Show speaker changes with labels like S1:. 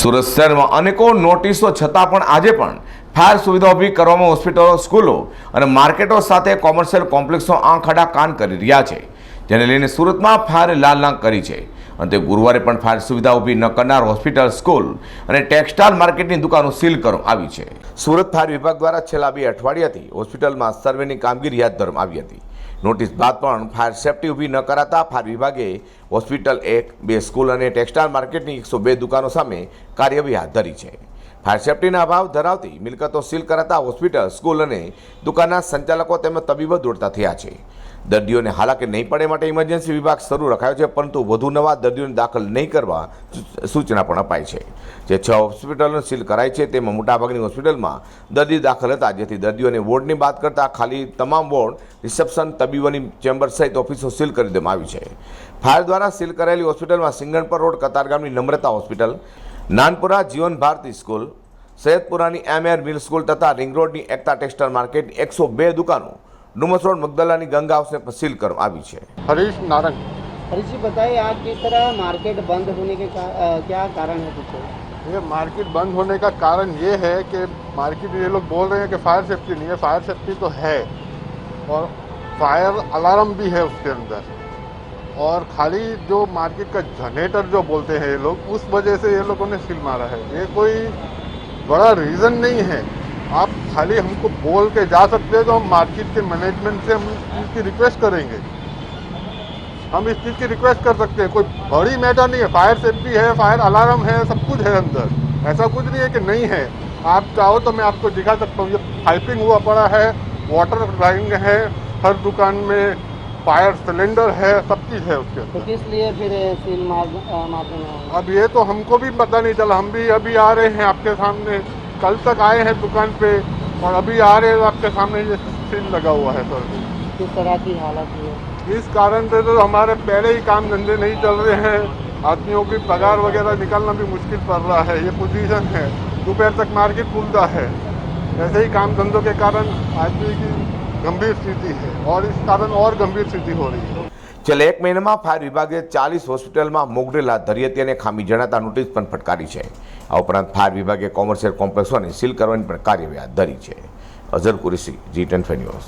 S1: સુરત શહેરમાં અનેકો નોટિસો છતાં પણ આજે પણ ફાયર સુવિધા ઊભી કરવામાં હોસ્પિટલો, સ્કૂલો અને માર્કેટો સાથે કોમર્શિયલ કોમ્પ્લેક્સો આંખાડા કાન કરી રહ્યા છે, જેને લઈને સુરતમાં ફાયર લાલ લાંગ કરી છે. અને તે ગુરુવારે પણ ફાયર સુવિધા ઊભી ન કરનાર હોસ્પિટલ, સ્કૂલ અને ટેક્સટાઇલ માર્કેટની દુકાનો સીલ કરવામાં આવી છે. સુરત ફાયર વિભાગ દ્વારા છેલ્લા બે અઠવાડિયાથી હોસ્પિટલમાં સર્વેની કામગીરી હાથ ધરવામાં આવી હતી. નોટિસ બાદ પણ ફાયર સેફટી ઊભી ન કરાતા ફાયર વિભાગે હોસ્પિટલ એક, બે સ્કૂલ અને ટેક્સટાઇલ માર્કેટની એકસો બે દુકાનો સામે કાર્યવાહી હાથ ધરી છે. ફાયર સેફટીના અભાવ ધરાવતી મિલકતો સીલ કરાતા હોસ્પિટલ, સ્કૂલ અને દુકાનના સંચાલકો તેમજ તબીબો દોડતા થયા છે. દર્દીઓને હાલાકી નહીં પડે માટે ઇમરજન્સી વિભાગ શરૂ રખાયો છે, પરંતુ વધુ નવા દર્દીઓને દાખલ નહીં કરવા સૂચના પણ અપાઈ છે. જે છ હોસ્પિટલો સીલ કરાઈ છે, તેમાં મોટાભાગની હોસ્પિટલમાં દર્દી દાખલ હતા, જેથી દર્દીઓને વોર્ડની વાત કરતાં ખાલી તમામ વોર્ડ, રિસેપ્શન, તબીબોની ચેમ્બર સહિત ઓફિસો સીલ કરી દેવામાં આવી છે. ફાયર દ્વારા સીલ કરાયેલી હોસ્પિટલમાં સિંગણપર રોડ કતારગામની નમ્રતા હોસ્પિટલ નાનપુરા જીવન ભારતી સ્કૂલ સૈયદપુરાની એમ એર મિલ સ્કૂલ તથા રિંગ રોડની એકતા ટેક્સટાઇલ માર્કેટ એકસો બે દુકાનો ડુમસ રોડ મગદલાની ગંગા હાઉસને પણ સીલ કરવામાં આવી છે
S2: हरीश नारंग
S3: हरीश जी बताइए आज किस तरह मार्केट बंद होने के का, अ, क्या कारण है पीछे
S2: ये मार्केट बंद होने का कारण ये है कि मार्केट ये लोग बोल रहे हैं कि फायर सेफ्टी नहीं है फायर सेफ्टी तो है और फायर अलार्म भी है उसके अंदर और खाली जो मार्केट का जनरेटर जो बोलते हैं ये लोग, उस वजह से ये लोगों ने सील मारा है। ये कोई बड़ा रीज़न नहीं है। आप खाली हमको बोल के जा सकते हैं तो हम मार्केट के मैनेजमेंट से हम इसकी रिक्वेस्ट करेंगे। हम इस चीज़ की रिक्वेस्ट कर सकते हैं। कोई बड़ी मैटर नहीं है। फायर सेफ्टी है फायर अलार्म है, सब कुछ है अंदर। ऐसा कुछ नहीं है कि नहीं है। आप चाहो तो मैं आपको दिखा सकता हूँ। ये पाइपिंग हुआ पड़ा है वाटर लाइन है, हर दुकान में फायर सिलेंडर है सब चीज़ है उसके
S3: तो
S2: अंदर
S3: किस लिए फिर सील?
S2: अब ये तो हमको भी पता नहीं चला हम भी अभी आ रहे हैं आपके सामने। कल तक आए हैं दुकान पे और अभी आ रहे हैं आपके सामने ये सील लगा हुआ है सर।
S3: किस तरह की हालत है?
S2: इस कारण से तो हमारे पहले ही काम धंधे नहीं चल रहे हैं। आदमियों की पगार वगैरह निकालना भी मुश्किल पड़ रहा है। ये पोजीशन है। दोपहर तक मार्केट खुलता है। ऐसे ही काम धंधों के कारण आदमी की गंभीर स्थिति है और इस कारण और गंभीर स्थिति हो रही है
S1: છેલ્લા એક મહિનામાં ફાયર વિભાગે ચાલીસ હોસ્પિટલમાં મોકડ્રીલ હાથ ધરી હતી અને ખામી જણાતા નોટિસ પણ ફટકારી છે આ ઉપરાંત ફાયર વિભાગે કોમર્શિયલ કોમ્પ્લેક્સોને સીલ કરવાની પણ કાર્યવાહી હાથ ધરી છે Azhar Qureshi G ten news